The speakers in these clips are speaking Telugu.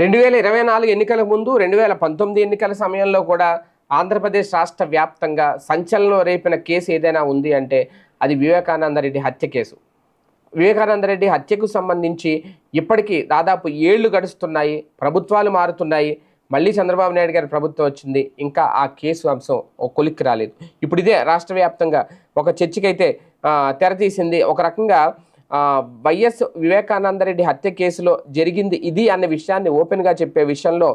రెండు వేల ఇరవై నాలుగు ఎన్నికల ముందు రెండు వేల పంతొమ్మిది ఎన్నికల సమయంలో కూడా ఆంధ్రప్రదేశ్ రాష్ట్ర వ్యాప్తంగా సంచలనం రేపిన కేసు ఏదైనా ఉంది అంటే అది వివేకానంద రెడ్డి హత్య కేసు. వివేకానందరెడ్డి హత్యకు సంబంధించి ఇప్పటికీ దాదాపు ఏళ్ళు గడుస్తున్నాయి ప్రభుత్వాలు మారుతున్నాయి. మళ్ళీ చంద్రబాబు నాయుడు గారి ప్రభుత్వం వచ్చింది ఇంకా ఆ కేసు అంశం ఓ కొలిక్కి రాలేదు. ఇప్పుడు ఇదే రాష్ట్ర వ్యాప్తంగా ఒక చర్చకైతే తెర తెరతీసింది. ఒక రకంగా వైఎస్ వివేకానంద రెడ్డి హత్య కేసులో జరిగింది ఇది అన్న విషయాన్ని ఓపెన్గా చెప్పే విషయంలో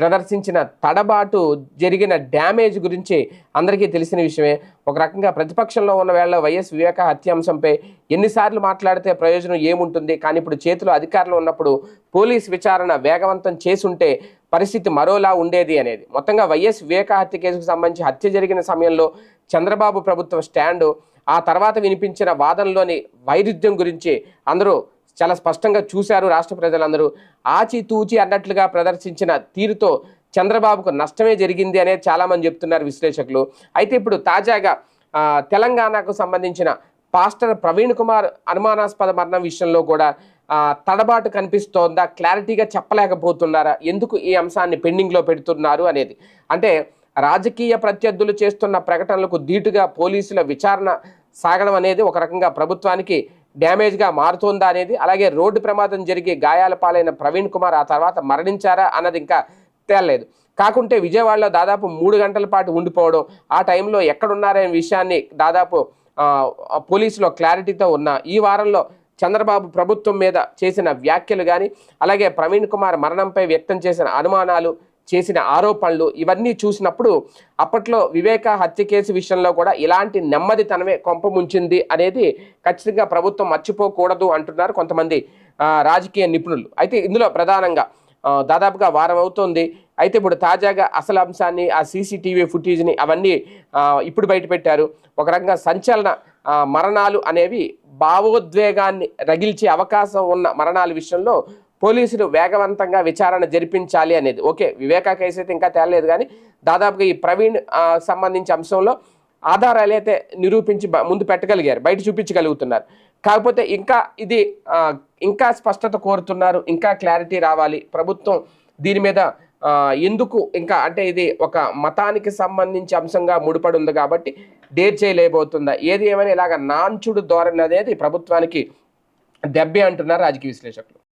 ప్రదర్శించిన తడబాటు జరిగిన డ్యామేజ్ గురించి అందరికీ తెలిసిన విషయమే. ఒక రకంగా ప్రతిపక్షంలో ఉన్న వేళ వైఎస్ వివేక హత్య అంశంపై ఎన్నిసార్లు మాట్లాడితే ప్రయోజనం ఏముంటుంది? కానీ ఇప్పుడు చేతిలో అధికారులు ఉన్నప్పుడు పోలీస్ విచారణ వేగవంతం చేసుంటే పరిస్థితి మరోలా ఉండేది అనేది. మొత్తంగా వైఎస్ వివేక హత్య కేసుకు సంబంధించి హత్య జరిగిన సమయంలో చంద్రబాబు ప్రభుత్వ స్టాండు ఆ తర్వాత వినిపించిన వాదనలోని వైరుధ్యం గురించి అందరూ చాలా స్పష్టంగా చూశారు. రాష్ట్ర ప్రజలందరూ ఆచితూచి అన్నట్లుగా ప్రదర్శించిన తీరుతో చంద్రబాబుకు నష్టమే జరిగింది అనేది చాలామంది చెప్తున్నారు విశ్లేషకులు. అయితే ఇప్పుడు తాజాగా తెలంగాణకు సంబంధించిన పాస్టర్ ప్రవీణ్ కుమార్ అనుమానాస్పద మరణం విషయంలో కూడా తడబాటు కనిపిస్తోందా? క్లారిటీగా చెప్పలేకపోతున్నారా? ఎందుకు ఈ అంశాన్ని పెండింగ్లో పెడుతున్నారు అనేది. అంటే రాజకీయ ప్రత్యర్థులు చేస్తున్న ప్రకటనలకు ధీటుగా పోలీసుల విచారణ సాగడం అనేది ఒక రకంగా ప్రభుత్వానికి డ్యామేజ్గా మారుతోందా అనేది అలాగే రోడ్డు ప్రమాదం జరిగి గాయాల పాలైన ప్రవీణ్ కుమార్ ఆ తర్వాత మరణించారా అన్నది ఇంకా తేలలేదు. కాకుంటే విజయవాడలో దాదాపు మూడు గంటల పాటు ఉండిపోవడం ఆ టైంలో ఎక్కడున్నారనే విషయాన్ని దాదాపు పోలీసులో క్లారిటీతో ఉన్న ఈ వారంలో చంద్రబాబు ప్రభుత్వం మీద చేసిన వ్యాఖ్యలు కానీ అలాగే ప్రవీణ్ కుమార్ మరణంపై వ్యక్తం చేసిన అనుమానాలు చేసిన ఆరోపణలు ఇవన్నీ చూసినప్పుడు అప్పట్లో వివేక హత్య కేసు విషయంలో కూడా ఇలాంటి నెమ్మదితనమే కొంప ముంచింది అనేది ఖచ్చితంగా ప్రభుత్వం మర్చిపోకూడదు అంటున్నారు కొంతమంది రాజకీయ నిపుణులు. అయితే ఇందులో ప్రధానంగా దాదాపుగా వారం అవుతోంది. అయితే ఇప్పుడు తాజాగా అసలు అంశాన్ని ఆ సీసీటీవీ ఫుటేజ్ని అవన్నీ ఇప్పుడు బయటపెట్టారు ఒక రకంగా సంచలన మరణాలు అనేవి భావోద్వేగాన్ని రగిల్చే అవకాశం ఉన్న మరణాల విషయంలో పోలీసులు వేగవంతంగా విచారణ జరిపించాలి అనేది. ఓకే వివేకా కేసు అయితే ఇంకా తేలలేదు కానీ దాదాపుగా ఈ ప్రవీణ్ సంబంధించిన సంబంధించి అంశంలో ఆధారాలు అయితే నిరూపించి ముందు పెట్టగలిగారు బయట చూపించగలుగుతున్నారు. కాకపోతే ఇంకా ఇది ఇంకా స్పష్టత కోరుతున్నారు ఇంకా క్లారిటీ రావాలి. ప్రభుత్వం దీని మీద ఎందుకు ఇంకా అంటే ఇది ఒక మతానికి సంబంధించి అంశంగా ముడిపడి ఉంది కాబట్టి డేర్ చేయలేకపోతుందా? ఏది ఏమైనా ఇలాగ నాంచుడు ధోరణి అనేది ప్రభుత్వానికి దెబ్బే అంటున్నారు రాజకీయ విశ్లేషకులు.